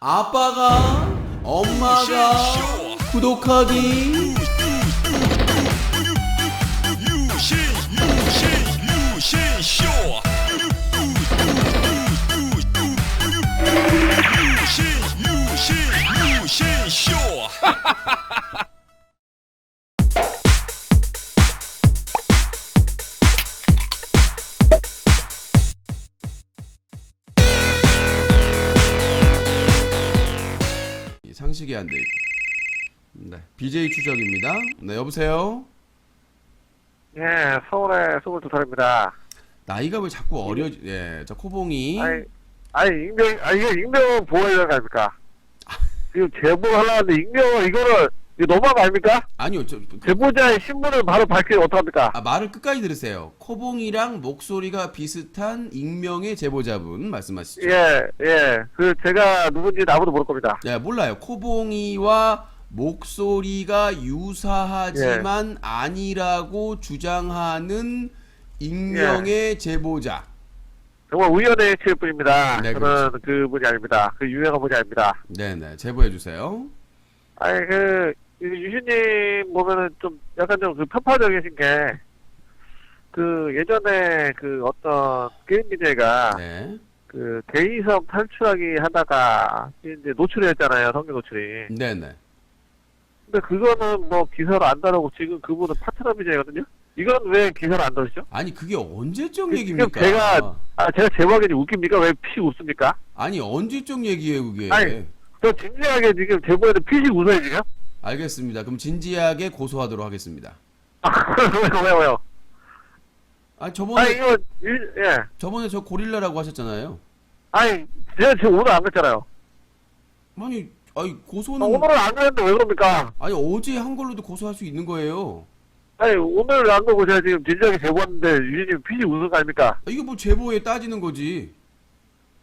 아빠가 엄마가 구독하기 상식이 안 돼 있고. 네 BJ 추적입니다. 네 여보세요? 예, 서울의 22살입니다. 나이가 왜 자꾸 어려 예 저 코봉이. 아니, 아니, 익명, 아, 이거 익명 보호해야 됩니까? 지금 제보하려는데 익명, 이거를, 이거 너무한 거 아닙니까? 아니요 저 제보자의 신분을 바로 밝히면 어떡합니까? 아, 말을 끝까지 들으세요 코봉이랑 목소리가 비슷한 익명의 제보자분 말씀하시죠 예, 예. 그, 제가 누군지 아무도 모를 겁니다. 예, 몰라요. 코봉이와 목소리가 유사하지만 아니라고 주장하는 익명의 제보자. 정말 우연의 뿐입니다. 네, 저는 그렇죠. 그 분이 아닙니다. 그 유명한 분이 아닙니다. 네네, 제보해 주세요. 아니, 그, 이 유신님 보면은 좀, 약간 좀 그 편파적이신 게, 그, 예전에 그 어떤 게임 미디어가, 네, 그 대이섬 탈출하기 하다가 이제 노출이 했잖아요 성경 노출이 네네. 근데 그거는 뭐 기사로 안 다루고 지금 그분은 파트너 비자거든요 이건 왜 기사로 안 다루시죠? 아니 그게 언제적 그- 얘기입니까? 지금 제가- 아 제가 제보하기 웃깁니까? 왜피 웃습니까? 아니 언제적 얘기예요 그게? 아니. 저 진지하게 지금 제보에도 피식 웃어요 지금? 알겠습니다. 그럼 진지하게 고소하도록 하겠습니다. 왜요 왜요 왜요? 아 저번에 아 이거 일, 예 저번에 저 고릴라라고 하셨잖아요. 아니 제가 지금 오늘 안 갔잖아요 아니, 아니 아, 고소는 오늘은 안 갔는데 왜 그럽니까? 아니 어제 한 걸로도 고소할 수 있는 거예요. 아니 오늘 안 가고 제가 지금 진지하게 제보했는데 유진님 웃은 거 아닙니까? 아, 이게 뭐 제보에 따지는 거지.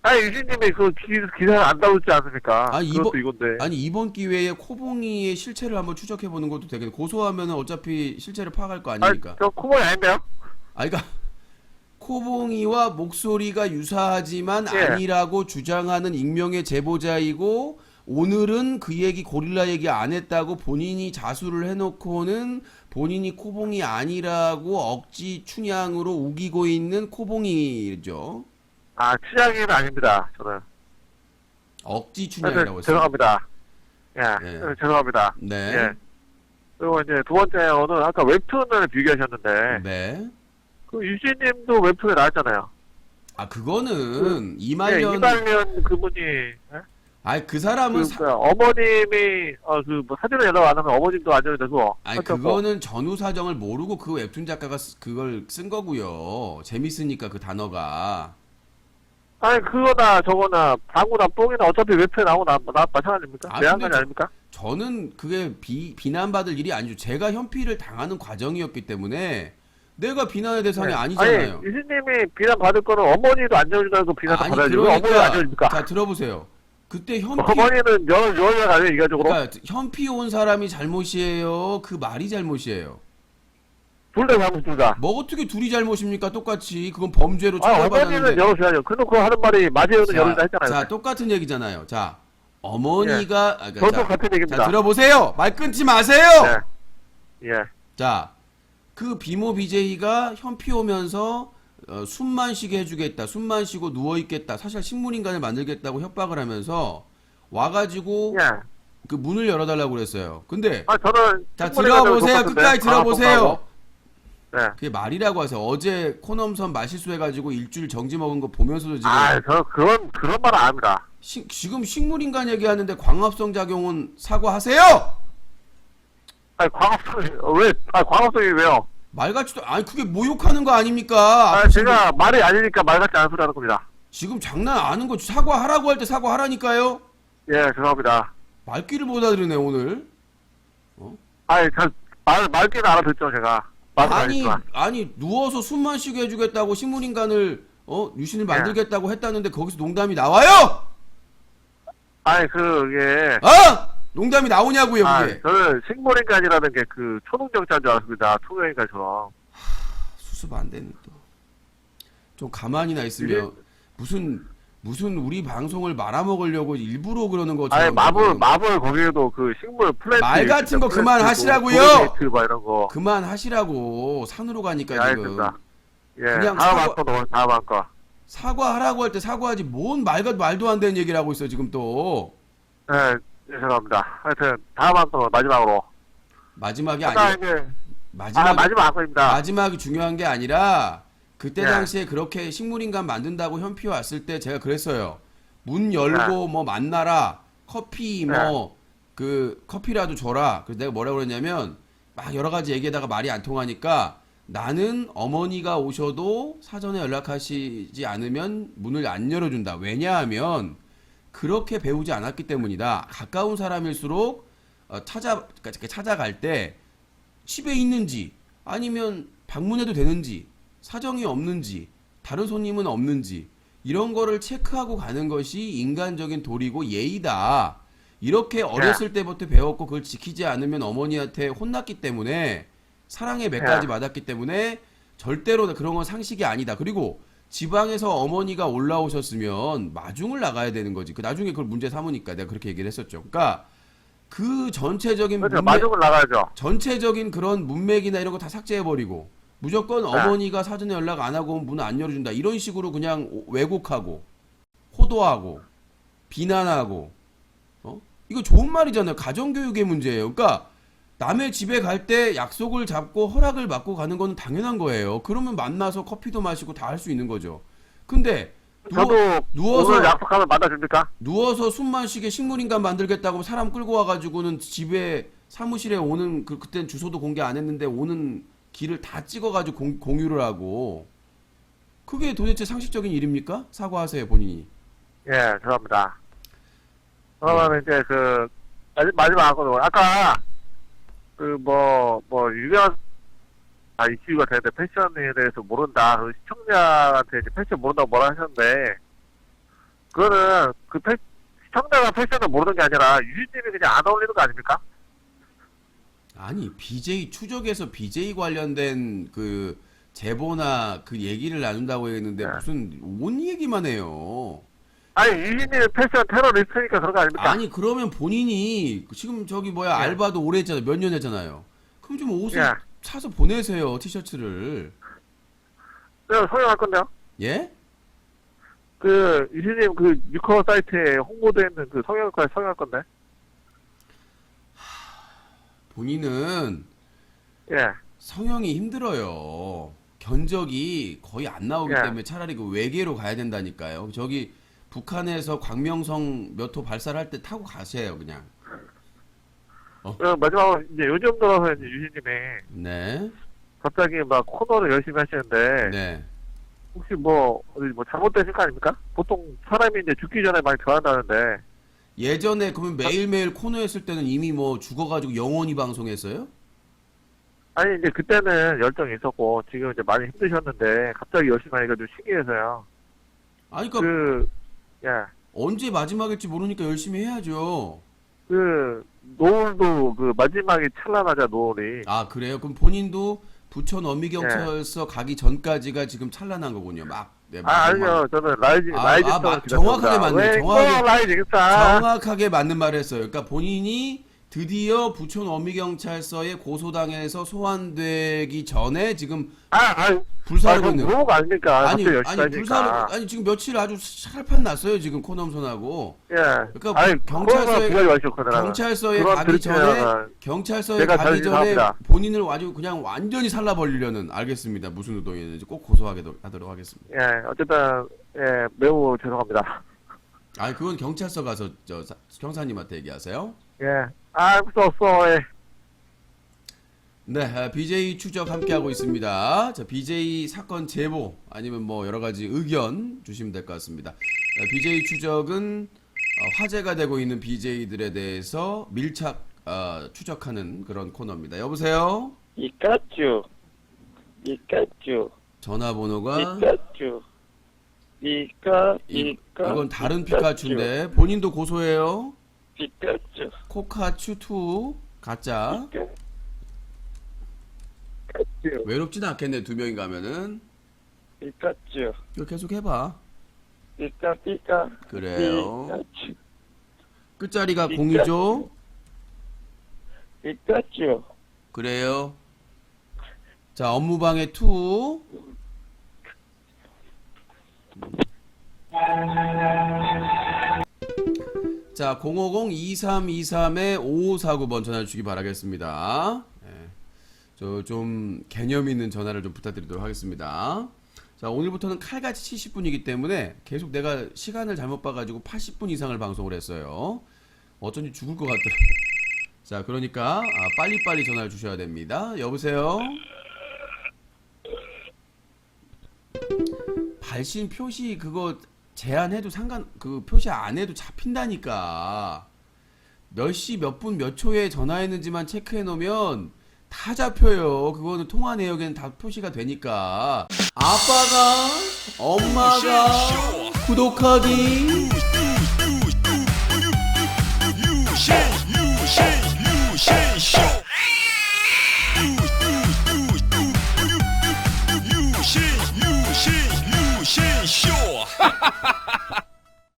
아니 유진님이 그 기, 기사를 안 다루지 않습니까? 아니, 그것도 이번- 이건데. 아니 이번 기회에 코봉이의 실체를 한번 추적해 보는 것도 되겠네. 고소하면 어차피 실체를 파악할 거 아니, 아닙니까? 저 코모이 아닌데요? 아, 그러니까 코봉이와 목소리가 유사하지만 예. 아니라고 주장하는 익명의 제보자이고 오늘은 그 얘기 고릴라 얘기 안 했다고 본인이 자수를 해놓고는 본인이 코봉이 아니라고 억지 춘향으로 우기고 있는 코봉이죠. 아, 취향이는 아닙니다, 저는. 억지 춘향이라고 했어요. 죄송합니다. 예, 예. 예, 죄송합니다. 네. 예. 그리고 이제 두 번째는 아까 웹툰을 비교하셨는데, 네. 그 유진님도 웹툰에 나왔잖아요. 아 그거는 예, 이말년 이말년 그분이, 예? 아니 그 사람은 그, 사- 그 어머님이, 어, 그, 뭐 사진을 연락 안 하면 어머님도 안전이 되고. 아니 그거는 전후 사정을 모르고 그 웹툰 작가가 쓰- 그걸 쓴 거고요. 재밌으니까 그 단어가 뭐, 아니, 그거나 저거나, 방구나 뽕이나 어차피 웹툰에 나오고 나, 나 마찬가지 아닙니까? 아, 내한 근데 가지 저- 아닙니까? 저는 그게 비, 비난받을 일이 아니죠. 제가 현피를 당하는 과정이었기 때문에 내가 비난의 대상이 네. 아니잖아요. 아니, 유진님이 비난 받을 거는 어머니도 안 지어준다고 비난 아니, 받아야지. 왜 어머니가 안 그러니까 지어줍니까? 자 들어보세요. 그때 현피 어머니는 여, 여자 아니에요, 이가적으로? 그러니까 현피 온 사람이 잘못이에요. 그 말이 잘못이에요. 둘 다 잘못입니다. 뭐 어떻게 둘이 잘못입니까? 똑같이 그건 범죄로 아, 어머니는 처벌받았는데. 그놓고 하는 말이 맞아요는 열어준다 했잖아요. 자, 똑같은 얘기잖아요. 자, 어머니가 아, 그러니까 저도 자, 같은 자, 얘기입니다. 들어보세요. 말 끊지 마세요. 네. 예. 자, 그 비모 BJ가 현피 오면서 어, 숨만 쉬게 해주겠다. 숨만 쉬고 누워 있겠다. 사실 식물인간을 만들겠다고 협박을 하면서 와가지고 예. 그 문을 열어달라고 그랬어요. 근데 아, 저는. 자 충분히 가지고 들어보세요. 똑같은데. 끝까지 들어보세요. 네. 그게 말이라고 하세요. 어제 코넘선 말실수 해가지고 일주일 정지 먹은 거 보면서도 지금 아, 저 그런, 그런 말은 안 합니다. 시- 지금 식물인간 얘기하는데 광합성 작용은 사과하세요. 아니, 광합성이, 왜, 아, 광합성이 왜요? 말 같지도 아니 그게 모욕하는 거 아닙니까? 아, 제가 말이 아니니까 말 같지 않은 소리 하는 겁니다. 지금 장난 아는 거 사과하라고 할 때 사과하라니까요. 예, 죄송합니다. 말귀를 못 알아들으네 오늘. 아니, 저, 말, 말귀는 알아듣죠, 제가. 아니. 아니 누워서 숨만 쉬게 해주겠다고 식물인간을 어 유신을 만들겠다고 했다는데 거기서 농담이 나와요? 아니, 그게. 어? 농담이 나오냐고요 아, 그게? 저는 식물인간이라는 게 그 초능력자인 줄 알았습니다. 투명인간처럼. 수습 안 되는 또. 좀 가만히나 있으면 무슨 무슨 우리 방송을 말아먹으려고 일부러 그러는 것처럼 아니 마블 마블 거기에도 그 식물 플랜트 말 같은 거 그만 하시라고요! 막 이런 거. 그만 하시라고 산으로 가니까 예, 지금 알겠습니다. 예, 그냥 사과- 넘어 다음 한 거. 사과하라고 할 때 사과하지 뭔 말과 말도 안 되는 얘기를 하고 있어 지금 또 예, 죄송합니다. 하여튼 다음 한거 마지막으로. 마지막이 아니 이제 마지막 아 마지막 한 거입니다. 마지막이 중요한 게 아니라 그때 예. 당시에 그렇게 식물인간 만든다고 현피 왔을 때 제가 그랬어요. 문 열고 뭐 만나라 커피 뭐 그 커피라도 줘라. 그래서 내가 뭐라고 그랬냐면 막 여러 가지 얘기하다가 말이 안 통하니까 나는 어머니가 오셔도 사전에 연락하시지 않으면 문을 안 열어준다. 왜냐하면 그렇게 배우지 않았기 때문이다. 가까운 사람일수록 어, 찾아 그러니까 찾아갈 때 집에 있는지 아니면 방문해도 되는지 사정이 없는지 다른 손님은 없는지 이런 거를 체크하고 가는 것이 인간적인 도리고 예의다. 이렇게 어렸을 때부터 배웠고 그걸 지키지 않으면 어머니한테 혼났기 때문에 사랑의 맺까지 네. 맞았기 때문에 절대로 그런 건 상식이 아니다. 그리고 지방에서 어머니가 올라오셨으면 마중을 나가야 되는 거지. 그 나중에 그걸 문제 삼으니까 내가 그렇게 얘기를 했었죠. 그러니까 그 전체적인 그렇죠. 문맥- 마중을 나가야죠. 전체적인 그런 문맥이나 이런 거 다 삭제해 버리고 무조건 네. 어머니가 사전에 연락 안 하고 문 안 열어준다. 이런 식으로 그냥 오- 왜곡하고 호도하고 비난하고 어? 이거 좋은 말이잖아요. 가정교육의 문제예요. 그러니까 남의 집에 갈 때 약속을 잡고 허락을 받고 가는 건 당연한 거예요. 그러면 만나서 커피도 마시고 다 할 수 있는 거죠. 근데 누워, 누워서 약속하면 만나줍니까? 누워서 숨만 쉬게 식물인간 만들겠다고 사람 끌고 와가지고는 집에 사무실에 오는 그 그땐 주소도 공개 안 했는데 오는 길을 다 찍어가지고 공, 공유를 하고 그게 도대체 상식적인 일입니까? 사과하세요 본인이. 예, 죄송합니다. 그러면 이제 그 마지- 마지막 한 거. 아까 그 뭐 뭐 유명한 아 이슈가 되는데 패션에 대해서 모른다. 그 시청자한테 이제 패션 모른다고 뭐라 하셨는데 그거는 그 패, 시청자가 패션을 모르는 게 아니라 유진님이 그냥 안 어울리는 거 아닙니까? 아니 BJ 추적에서 BJ 관련된 그 제보나 그 얘기를 나눈다고 했는데 네. 무슨 온 얘기만 해요. 아니 유진님은 패션 테러리스트니까 그런 거 아닙니까? 아니 그러면 본인이 지금 저기 뭐야 예. 알바도 오래 했잖아요. 몇 년 했잖아요. 그럼 좀 옷을 예. 사서 보내세요 티셔츠를. 내가 성형할 건데요. 예? 그 유진님 그 유커 사이트에 홍보되어 있는 그 성형외과에 성형할 건데. 본인은 예. 성형이 힘들어요. 견적이 거의 안 나오기 예. 때문에 차라리 그 외계로 가야 된다니까요. 저기 북한에서 광명성 몇 호 발사할 때 타고 가세요, 그냥. 그 마지막으로 이제 요즘 들어서 이제 유진님이 네. 갑자기 막 코너를 열심히 하시는데 네. 혹시 뭐 어디 뭐 잘못되신 거 아닙니까? 보통 사람이 이제 죽기 전에 많이 좋아한다는데 예전에 그러면 매일매일 코너 했을 때는 이미 뭐 죽어가지고 영원히 방송했어요? 아니 이제 그때는 열정이 있었고 지금 이제 많이 힘드셨는데 갑자기 열심히 하니까 좀 신기해서요. 아니, 그러니까 그 예. 언제 마지막일지 모르니까 열심히 해야죠. 그 노을도 그 마지막에 찬란하자 노을이 아, 그래요? 그럼 본인도 부천 어미경찰서 가기 전까지가 지금 찬란한 거군요. 막. 네, 막- 아 아니요 저는 라이징 아, 라이징 아, 아, 마- 정확하게 맞네, 정확하게. 라이징 스타 정확하게 맞는 말을 했어요. 그러니까 본인이 드디어 부천 어미경찰서에 고소당해서 소환되기 전에 지금 아, 아, 불사르고 아, 있는 그런 거 아닙니까? 아니 아니 불사르고 하니까. 아니 지금 며칠 아주 살판 났어요 지금 코넘손하고 예. 그러니까 아니, 경찰서에- 경찰서에 그런 가기 전에 경찰서에 가기 전에. 본인을 아주 그냥 완전히 살라버리려는 알겠습니다 무슨 의도였는지 꼭 고소하도록 하도록 하겠습니다. 예, 어쨌든 예, 매우 죄송합니다. 아 그건 경찰서 가서 저 사- 형사님한테 얘기하세요. 예. 아, 무서 없어. 예. 네, 아, BJ 추적 함께하고 있습니다. 자, BJ 사건 제보 아니면 뭐 여러 가지 의견 주시면 될 것 같습니다. 아, BJ 추적은 어, 화제가 되고 있는 BJ들에 대해서 밀착 어, 추적하는 그런 코너입니다. 여보세요? 피카츄, 피카츄, 전화번호가 피카츄, 피카, 이, 피카. 이건 다른 피카츄인데 본인도 고소해요. 피카츄, 코카츄2 가짜 피카츄. 외롭진 않겠네 두 명이 가면은 피카츄, 이거 계속 해봐. 피카 피카 그래요. 피카츄 끝자리가 피카. 공이죠? 피카츄 그래요. 자, 업무방해 투. 자, 050-2323에 5549번 전화 주시기 바라겠습니다. 예. 저좀 개념 있는 전화를 좀 부탁드리도록 하겠습니다. 자, 오늘부터는 칼같이 70분이기 때문에 계속 내가 시간을 잘못 봐가지고 80분 이상을 방송을 했어요. 어쩐지 죽을 것 같더라고요. 자, 그러니까 아, 빨리빨리 전화를 주셔야 됩니다. 여보세요? 발신 표시 그거 제한해도 상관 그 표시 안 해도 잡힌다니까. 몇 시 몇 분 몇 초에 전화했는지만 체크해 놓으면 다 잡혀요. 그거는 통화 내역에는 다 표시가 되니까. 아빠가 엄마가 구독하기